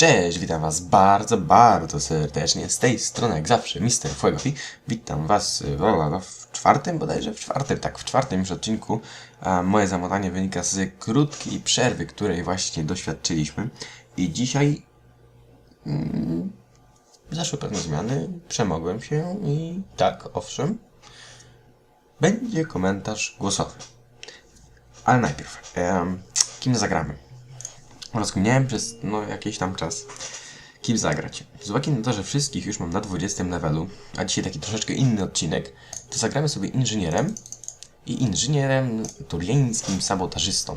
Cześć, witam was bardzo, bardzo serdecznie. Z tej strony, jak zawsze, Mr. Fuegofi. Witam was w, w czwartym, bodajże w czwartym, tak, w czwartym już odcinku. A moje zamotanie wynika z krótkiej przerwy, której właśnie doświadczyliśmy. I dzisiaj mm, zaszły pewne zmiany, przemogłem się i tak, owszem, będzie komentarz głosowy. Ale najpierw, kim zagramy? Rozkminiałem przez no, jakiś tam czas, kim zagrać. Z uwagi na to, że wszystkich już mam na 20 levelu, a dzisiaj taki troszeczkę inny odcinek, to zagramy sobie inżynierem i inżynierem turiańskim sabotażystą.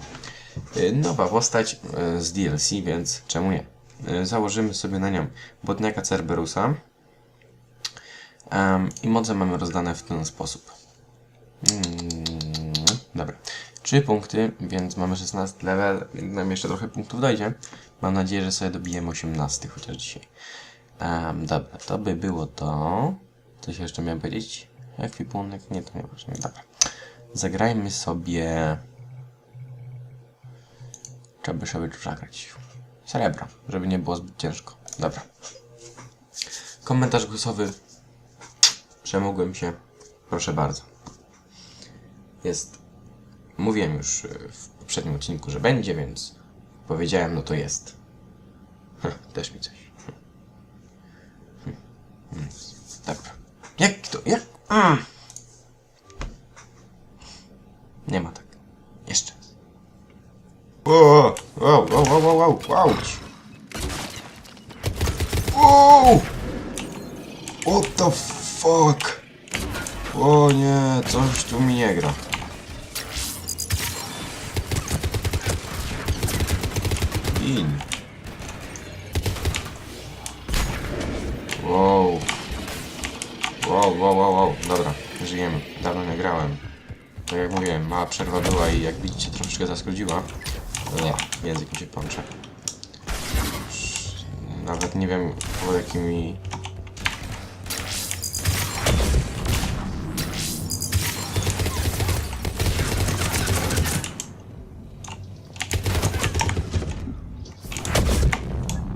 Y, Nowa postać y, z DLC, więc czemu nie? Y, Założymy sobie na nią botniaka Cerberusa Em, i moce mamy rozdane w ten sposób. Mm, Dobra. 3 punkty, więc mamy 16 level, więc nam jeszcze trochę punktów dojdzie. Mam nadzieję, że sobie dobijemy 18 chociaż dzisiaj. Um, dobra, to by było to. Coś jeszcze miałem powiedzieć? Ekwipunek? Nie, to nie ważne. Dobra. Zagrajmy sobie... Trzeba by sobie zagrać. Srebro, żeby nie było zbyt ciężko. Dobra. Komentarz głosowy. Przemogłem się. Proszę bardzo. Jest Mówiłem już y, w poprzednim odcinku, że będzie, więc powiedziałem, no to jest. Hm, też mi coś. Hm. Hm. Dobra. Jak to? Jak? Mm. Nie ma tak. Jeszcze. Wow, wow, wow, wow, wow, wow, wow. Wow! What the fuck? O nie, coś tu mi nie gra. In. Wow. Wow, wow, wow, wow. Dobra, żyjemy. Dawno nie grałem. Tak jak mówiłem, mała przerwa była i jak widzicie troszeczkę zaskrodziła. Nie, język mi się pącze. Nawet nie wiem po jakimi...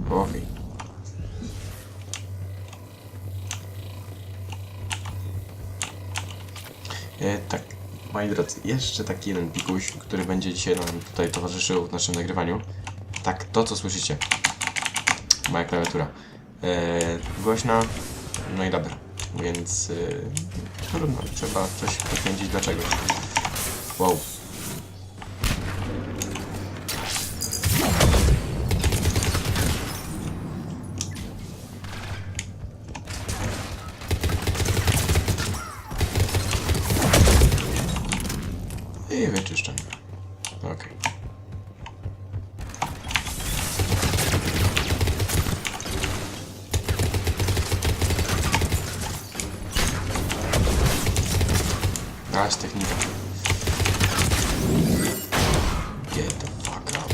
Okej. E, tak, moi drodzy, jeszcze taki jeden pikuś, który będzie dzisiaj nam tutaj towarzyszył w naszym nagrywaniu. Tak, to co słyszycie. Moja klawiatura. E, głośna, no i dobra. Więc e, trudno, trzeba coś poświęcić dla czegoś. Wow. I wyczyszczam. Okej. Aż technika. Get the fuck out.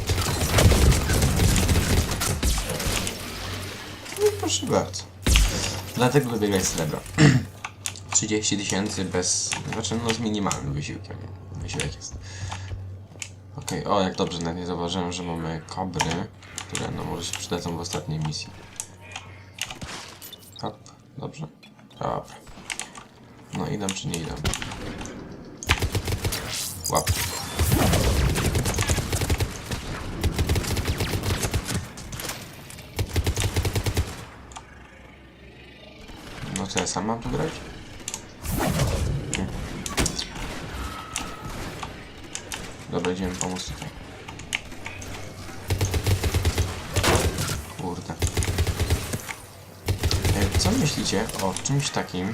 No proszę bardzo. Dlatego lubię grać srebro. 30 tysięcy bez... Znaczy no z minimalnym wysiłkiem. Wysiłek jest. Okej, o jak dobrze, nawet nie zauważyłem, że mamy kobry, które no może się przydadzą w ostatniej misji. Hop, dobrze? Dobra. No idą czy nie idą? Łap. No co ja sam mam tu grać? Dobra, idziemy pomóc tutaj. Kurde. E, Co myślicie o czymś takim? E,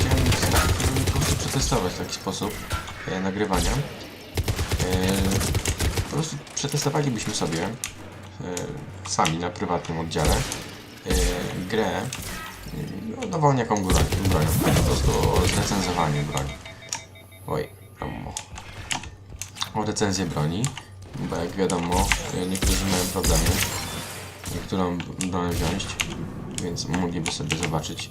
Chciałem po prostu przetestować w taki sposób nagrywania. E, Po prostu przetestowalibyśmy sobie e, sami na prywatnym oddziale e, grę e, no, dowolniaką broń, bronią. Po prostu o zrecenzowaniu broni. Oj, ammo o recenzję broni, bo jak wiadomo, niektórzy mają problemy, niektórą broń wziąć, więc mogliby sobie zobaczyć,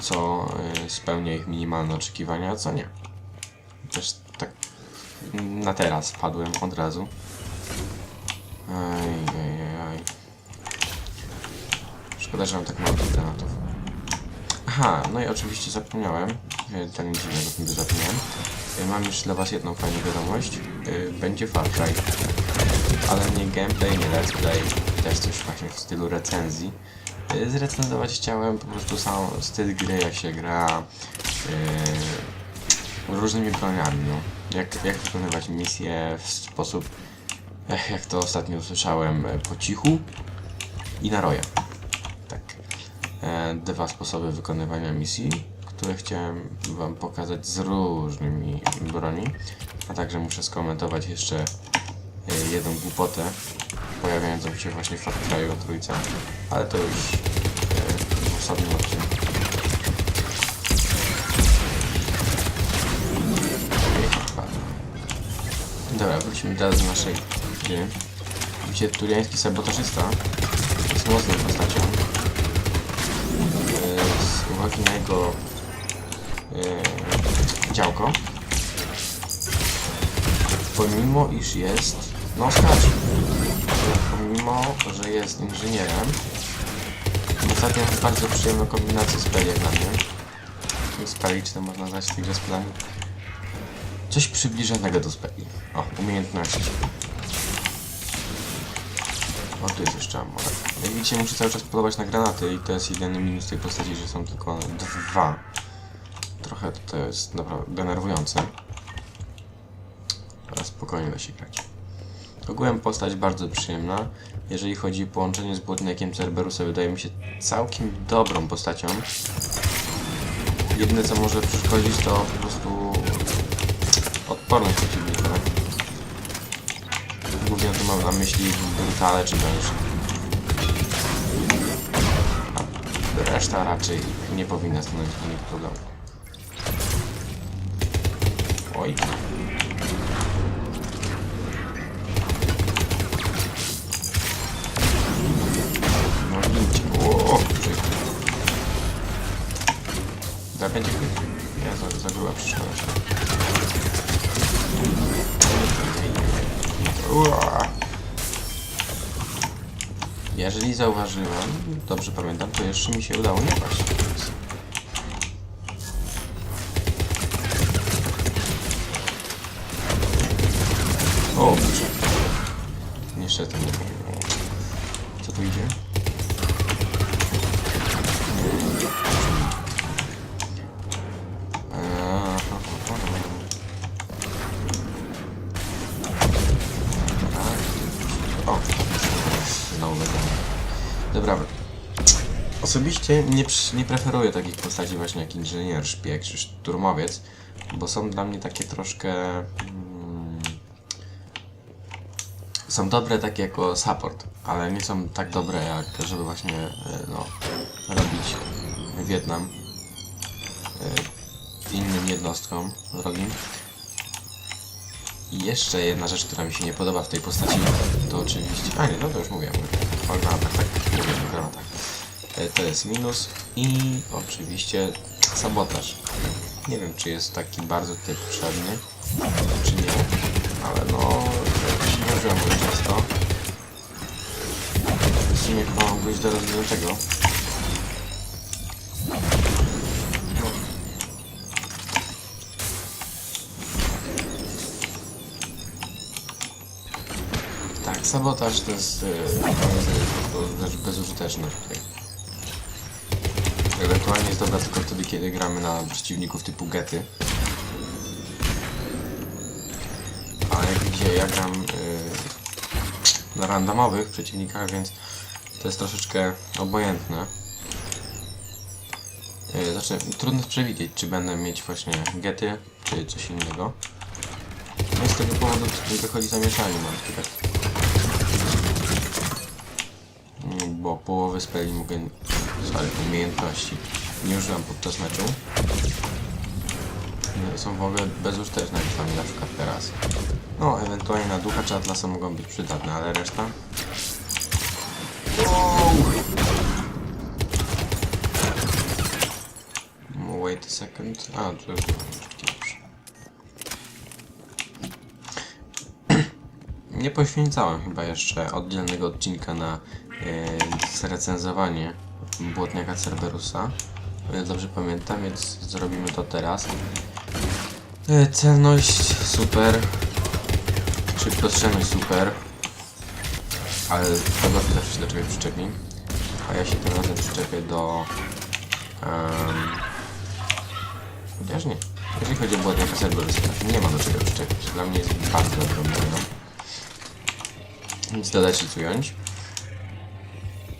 co spełnia ich minimalne oczekiwania, a co nie. Też tak na teraz padłem od razu. Aj. Szkoda, że mam tak mało tych granatów. Aha, no i oczywiście zapomniałem, to nic że nie zapomniałem. Mam już dla was jedną fajną wiadomość. E, Będzie Far Cry. Ale nie gameplay, nie let's play, też coś właśnie w stylu recenzji. E, Zrecenzować chciałem po prostu sam styl gry, jak się gra, różnymi broniami, no. Jak, jak wykonywać misje w sposób, eh, jak to ostatnio usłyszałem, e, po cichu i na roja. Tak. E, dwa sposoby wykonywania misji, które chciałem wam pokazać z różnymi broni. A także muszę skomentować jeszcze jedną głupotę pojawiającą się właśnie w Far Cry'u trójce, ale to już Wrócimy teraz do naszej gry. Widzicie, turiański sabotażysta jest mocną postacią. E, Z uwagi na jego e, działko. Pomimo iż jest. No skacz. Pomimo, że jest inżynierem. Mam bardzo przyjemną kombinację speli dla mnie. Speli, czy to można nazwać w tej grze? Coś przybliżonego do speli. O, umiejętności. O, tu jest jeszcze ammo. Jak widzicie, muszę cały czas polować na granaty i to jest jedyny minus tej postaci, że są tylko dwa. Trochę to jest naprawdę denerwujące. Ale spokojnie da się grać. Ogółem postać bardzo przyjemna. Jeżeli chodzi o połączenie z Błotniakiem Cerberusa, wydaje mi się całkiem dobrą postacią. Jedyne co może przeszkodzić to po prostu odporność przeciwnika. Głównie tu mam na myśli brutale czy węż. A reszta raczej nie powinna stanowić nich problemu. Oj. No chwyt? Nie, za, za gruba przeszkoda Ua. Jeżeli zauważyłem, dobrze pamiętam, to jeszcze mi się udało nie paść. O, kurczę. Niestety nie. Co tu idzie? Nie, nie preferuję takich postaci właśnie jak inżynier, szpieg czy szturmowiec, bo są dla mnie takie troszkę... Mm, są dobre tak jako support, ale nie są tak dobre jak żeby właśnie e, no, robić Wietnam e, innym jednostkom wrogim. I jeszcze jedna rzecz, która mi się nie podoba w tej postaci, to oczywiście... A nie, no to już mówiłem. O granatach, tak? Mówiłem o granatach. E, To jest minus i oczywiście sabotaż. Nie wiem, czy jest taki bardzo tutaj potrzebny, czy nie, ale no, nie używam go często. W sumie chyba mógł być do rozwiniętego. Tak, sabotaż to jest yy, rzecz bezużyteczna tutaj. Ewentualnie jest dobra tylko wtedy, kiedy gramy na przeciwników typu gety. A jak widzicie, ja gram yy, na randomowych przeciwnikach, więc to jest troszeczkę obojętne. Yy, znaczy, trudno przewidzieć, czy będę mieć właśnie gety, czy coś innego. No i z tego powodu wychodzi zamieszanie, mam takie Mm, bo połowę speli mogę, sorry, umiejętności nie używam podczas meczu. Są w ogóle bezużyteczne, mnie na przykład teraz. No, ewentualnie na ducha czy atlasa mogą być przydatne, ale reszta... Wow. Wait a second. A, to jest... nie poświęcałem chyba jeszcze oddzielnego odcinka na e, zrecenzowanie błotniaka Cerberusa. Dobrze pamiętam, więc zrobimy to teraz. E, celność super. Szybkostrzelność super. Ale tego zawsze się do czegoś przyczepi. A ja się tym razem przyczepię do... Um, chociaż nie. Jeżeli chodzi o Cerberusa, to nie ma do czego przyczepić. Dla mnie jest bardzo dobrą broną. Nic dodać czy ująć.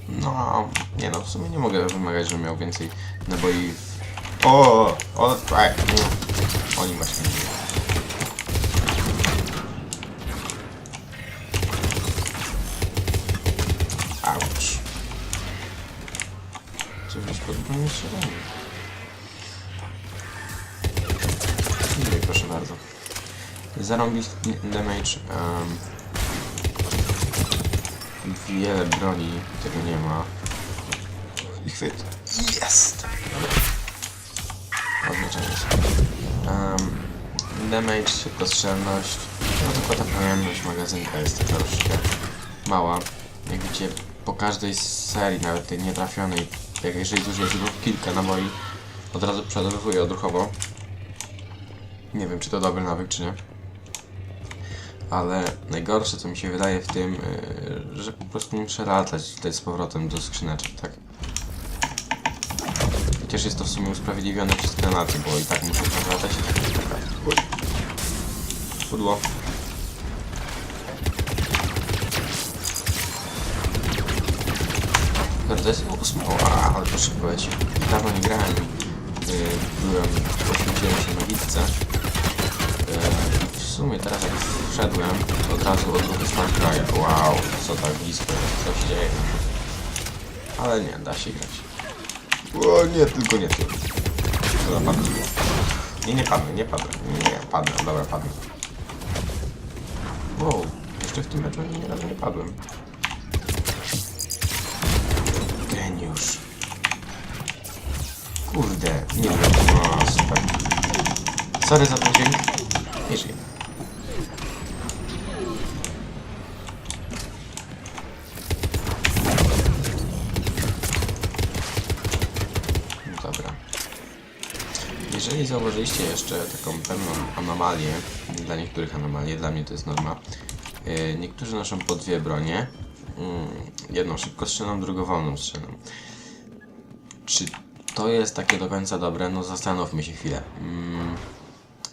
No, nie no, w sumie nie mogę wymagać, żebym miał więcej naboi w... O, o, aj, no. Oni nadzieję. Auć. Czy gdzieś pod broń strzelanie? Nie, proszę bardzo. Zarąbisty damage. Um, wiele broni tego nie ma. I chwyt. Jest! Oznaczenie jest. Um, damage, szybkostrzelność. No tylko ta pojemność magazynka jest troszkę mała. Jak widzicie, po każdej serii, nawet tej nietrafionej, jak jeżeli zużyjecie lub kilka naboi, od razu przeładowuje odruchowo. Nie wiem, czy to dobry nawyk, czy nie. Ale najgorsze, co mi się wydaje w tym, yy, że po prostu muszę latać tutaj z powrotem do skrzyneczek, tak? Chociaż jest to w sumie usprawiedliwione przez granaty, bo i tak muszę tam latać. Uj. Pudło. Dobra, to jest ósma, o, ale szybko leci. Dawno nie grałem. Yy, byłem, poświęciłem się na bitce. Yy, w sumie teraz jak wszedłem, to od razu odruchy z Far. Wow, co tak blisko co się dzieje. Ale nie, da się grać. O nie, tylko nie ty. Dobra, padnę. Nie, nie padnę, nie padnę. Nie, padnę, dobra, padnę. Wow, jeszcze w tym meczu nie razu nie padłem. Geniusz. Kurde, nie wiem. O, super. Sorry za ten dźwięk. Nie żyję. Jeżeli zauważyliście jeszcze taką pewną anomalię, dla niektórych anomalię, dla mnie to jest norma, yy, niektórzy noszą po dwie bronie, mm, jedną szybkostrzelną, drugą wolną strzelną. Czy to jest takie do końca dobre? No zastanówmy się chwilę. Mm,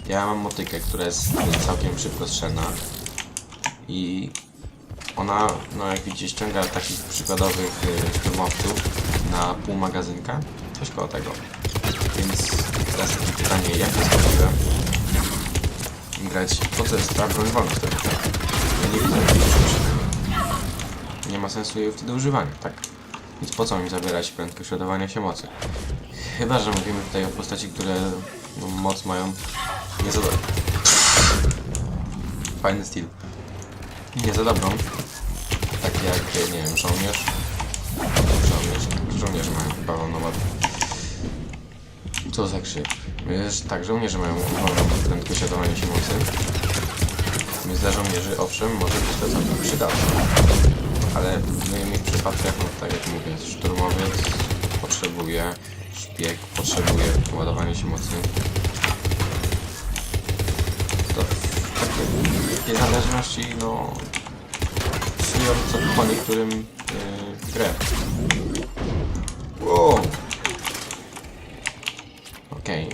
ja mam motykę, która jest całkiem szybkostrzelna i ona, no jak widzicie, ściąga takich przykładowych y, szturmowców na pół magazynka, coś koło tego. Więc teraz pytanie, jak jest możliwe grać, po co jest ta broń wtedy? Ja nie widzę. Nie ma sensu jej wtedy używania, tak? Więc po co mi zabierać prędkość ładowania się mocy? Chyba, że mówimy tutaj o postaci, które no, moc mają nie za dobrą. Fajny styl. Nie za dobrą. Tak jak, nie wiem, żołnierz. Żołnierz. Żołnierze mają chyba moc. Co za krzyk. Wiesz, tak, żołnierze mają wolną prędkość ładowania się mocy. Więc dla żołnierzy, owszem, może być to całkiem przydatne. Ale w innych przypadkach, no tak jak mówię, szturmowiec potrzebuje, szpieg potrzebuje ładowania się mocy. To w takie, takie zależności, no, psują co po niektórym yy, grę. Wow. Okej,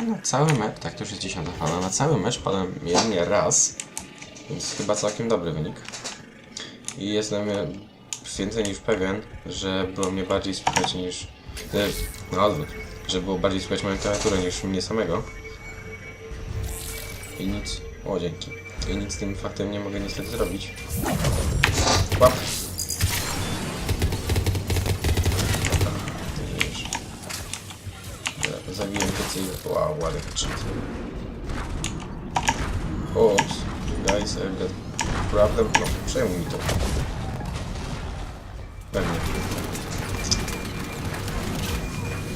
no, na cały mecz, tak to już jest 10 fala, na cały mecz padłem jedynie raz, więc chyba całkiem dobry wynik. I jestem więcej niż pewien, że było mnie bardziej słychać niż... e, No odwrót. Że było bardziej słychać moją klawiaturę niż mnie samego. I nic... O, dzięki. I nic z tym faktem nie mogę niestety zrobić. Łap. Wow, ładny headshot. Oops. Guys, I've got problem. No, przejmuj mi to. Pewnie.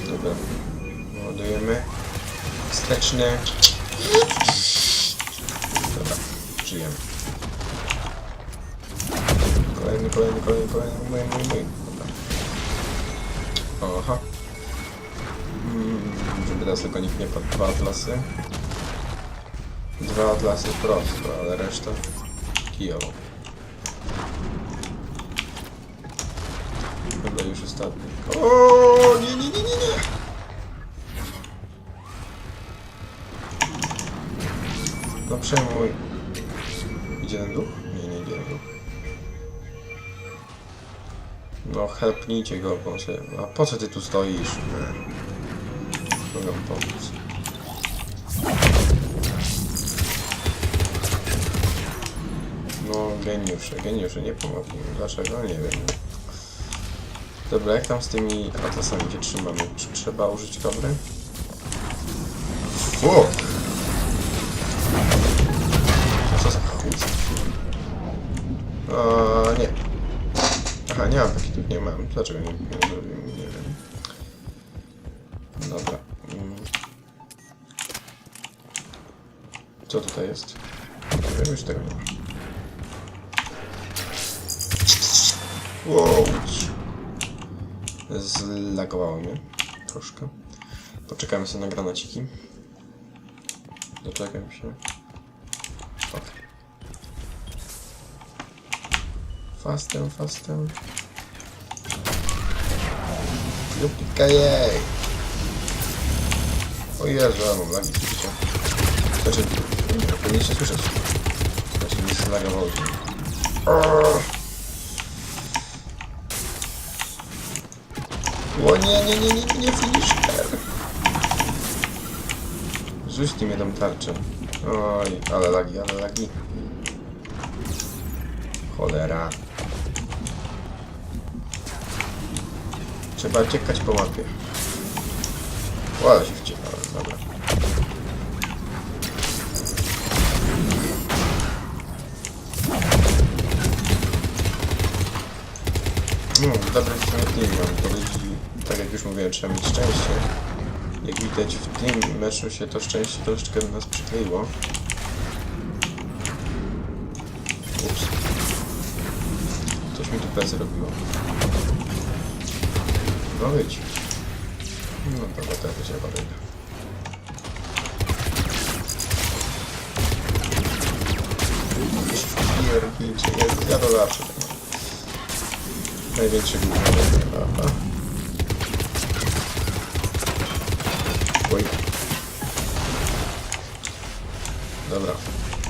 Dobra. Ładujemy. Wsteczny. Dobra, żyjemy. kolejny, kolejny, kolejny, mój, mój, mój. Dobra. Aha. Teraz tylko nikt nie padł dwa atlasy. Dwa atlasy prosto, ale reszta kijowo. Chyba już ostatni. O nie, nie, nie, nie, nie! No przejmuj. Idzie ten duch? Nie, nie idzie ten duch. No helpnijcie go, bo się... A po co ty tu stoisz? Mogę pomóc. No geniusze, geniusze, nie pomogli mi. Dlaczego? Nie wiem. Dobra, jak tam z tymi atlasami się trzymamy? Czy trzeba użyć kobry? Fuck! Co za? O, nie. Aha, nie mam taki tu nie mam. Dlaczego? Nie Co tutaj jest? Nie wiem, już tego nie ma. Wow. Zlagowało mnie. Troszkę. Poczekamy sobie na granaciki. Doczekam się. Okej. Fastem, fastem. Jupika jej! O Jezu, ale mam lagi, słyszycie? Znaczy, nie, słyszeć. Znaczy, mi zlagowało się. O nie, nie, nie, nie, nie, finisher! Rzućcie mnie tą tarczę. Oj, ale lagi, ale lagi. Cholera. Trzeba uciekać po mapie. Ładnie się wciekałem, dobra. No, dobra, sumie team mam powiedzieć. Tak jak już mówiłem, trzeba mieć szczęście. Jak widać w tym meczu się to szczęście troszeczkę do nas przykleiło. Ups. Coś mi tu plecy robiło. No wyjdź. No dobra, to będzie awaryjna. Piernicze, jest, ja to zawsze tak. Największy gówno, prawda? Oj. Dobra,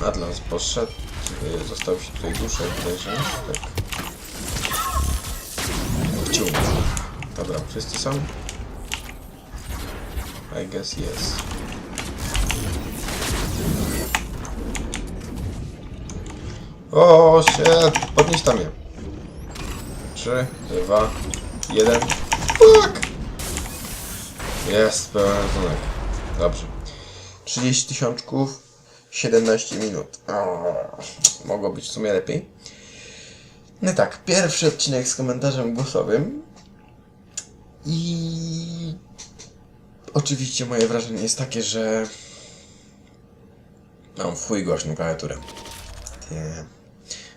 Atlas poszedł. y, Został się tutaj duszę, bodajże. Tak. Ciu. Dobra, wszyscy są? I guess yes. O, się! Podnieś tam je. Trzy, dwa, jeden. Fuck! Jest, pełen ratunek. Dobrze. 30 tysiączków, 17 minut. Mogło być w sumie lepiej. No tak, pierwszy odcinek z komentarzem głosowym. I oczywiście moje wrażenie jest takie, że mam chuj głośną klawiaturę. Nie.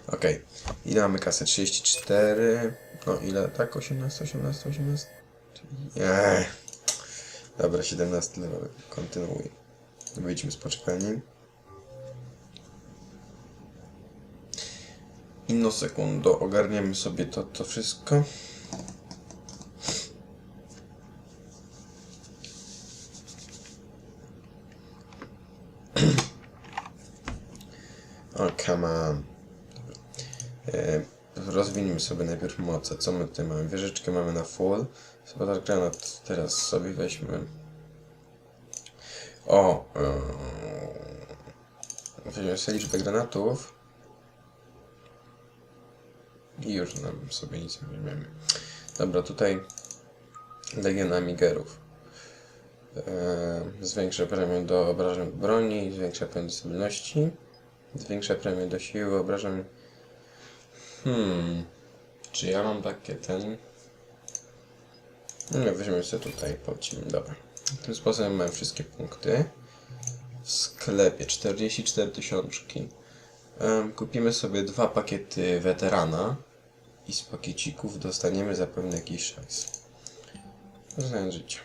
Okej. Ile mamy kasy? 34. No ile? Tak? 18, 18, 18. Eee. Dobra, 17 level. Kontynuuj. Wyjdźmy z poczekalni. Inno sekundo, ogarniemy sobie to, to wszystko. O, come on. E, sobie najpierw moce. Co my tutaj mamy? Wieżyczkę mamy na full. Spadar granat teraz sobie weźmy. O! Yy, weźmiemy sobie liczbę granatów. I już nam sobie nic nie weźmiemy. Dobra, tutaj Legion Amigerów. Yy, zwiększa premię do obrażeń broni, zwiększa premię do stabilności, zwiększa premię do siły obrażeń. Hmm, czy ja mam takie ten? No, weźmiemy sobie tutaj, polecimy, dobra. Tym sposobem mam wszystkie punkty. W sklepie 44 tysiączki. Kupimy sobie dwa pakiety weterana i z pakiecików dostaniemy zapewne jakiś szajs. Znając życie.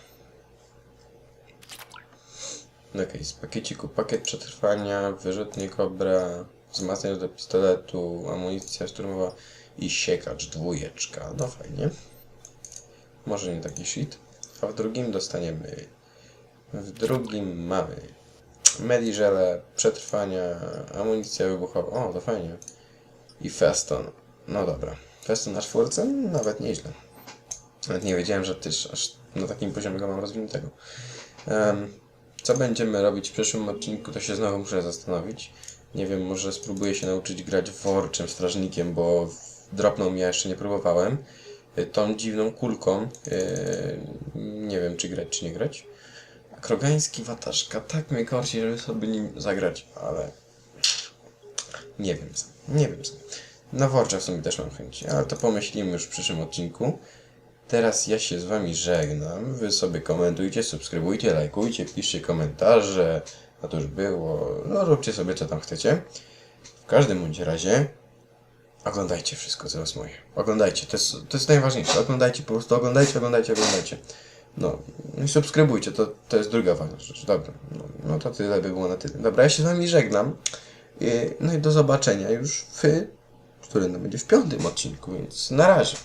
Okej, z pakieciku pakiet przetrwania, wyrzutnie kobra, wzmacniacz do pistoletu, amunicja szturmowa i siekacz dwójeczka. No fajnie. Może nie taki shit. A w drugim dostaniemy... W drugim mamy Mediżele, przetrwania, amunicja wybuchowa. O, to fajnie. I Feston. No dobra. Feston na czwórce? Nawet nieźle. Nawet nie wiedziałem, że też aż na takim poziomie go mam rozwiniętego. Em, co będziemy robić w przyszłym odcinku, to się znowu muszę zastanowić. Nie wiem, może spróbuję się nauczyć grać worczym strażnikiem, bo mi, ja jeszcze nie próbowałem. Y, Tą dziwną kulką. y, nie wiem, czy grać, czy nie grać. Krogański wataszka, tak mnie korci, żeby sobie nim zagrać, ale nie wiem sam, nie wiem sam. Na Worcza w sumie też mam chęć, ale to pomyślimy już w przyszłym odcinku. Teraz ja się z wami żegnam. Wy sobie komentujcie, subskrybujcie, lajkujcie, piszcie komentarze. A to już było. No róbcie sobie co tam chcecie. W każdym bądź razie oglądajcie wszystko, co jest moje. Oglądajcie, to jest, to jest najważniejsze. Oglądajcie, po prostu oglądajcie, oglądajcie, oglądajcie. No i subskrybujcie, to, to jest druga ważna rzecz. Dobra, no, no to tyle by było na tyle. Dobra, ja się z wami żegnam. I- No i do zobaczenia już w, który będzie w piątym odcinku, więc na razie.